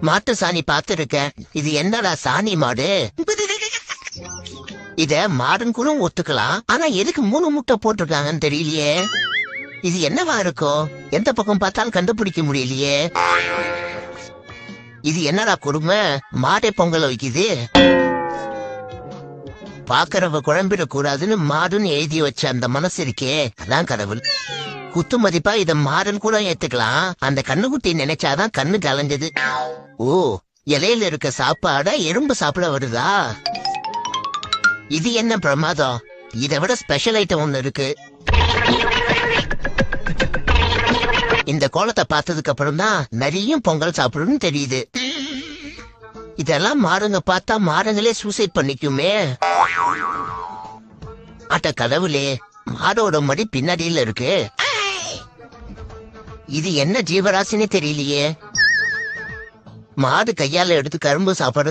மாட்டு சாணி பார்த்துருக்கேன். இது என்னடா சாணி மாடு? இத மாடுன்னு கூட ஒத்துக்கலாம். ஆனா எதுக்கு மூணு முட்டை போட்டிருக்காங்கன்னு தெரியலையே. இது என்னவா இருக்கும் எந்த பக்கம் பார்த்தாலும் கண்டுபிடிக்க முடியலையே. இது என்னடா கொடுமை? மாடே பொங்கல் வைக்குது. பாக்குறவ குழம்பிட கூடாதுன்னு மாடுன்னு எழுதி வச்ச அந்த மனசு இருக்கே. அதான் கடவுள். குத்து மதிப்பா இத மாடுன்னு கூட ஏத்துக்கலாம். அந்த கண்ணுக்குட்டி நினைச்சாதான் கண்ணு கலைஞ்சது. ஓ இலையில இருக்க சாப்பாட எறும்பு சாப்பிட வருதா? இது என்ன பிரமாதம்? இதை விட ஸ்பெஷல் ஐட்டம் ஒண்ணு இருக்கு. இந்த கோலத்தை பார்த்ததுக்கு அப்புறம் தான் நிறைய பொங்கல் சாப்பிடணும்னு தெரியுது. இதெல்லாம் மாறுங்க பார்த்தா மாறுங்களே சூசைட் பண்ணிக்குமே. அட்ட கடவுளே மாடோட மடி பின்னாடியில இருக்கு. இது என்ன ஜீவராசினே தெரியலையே. மாடு கையால எடுத்து கரும்பு சாப்பிடுறது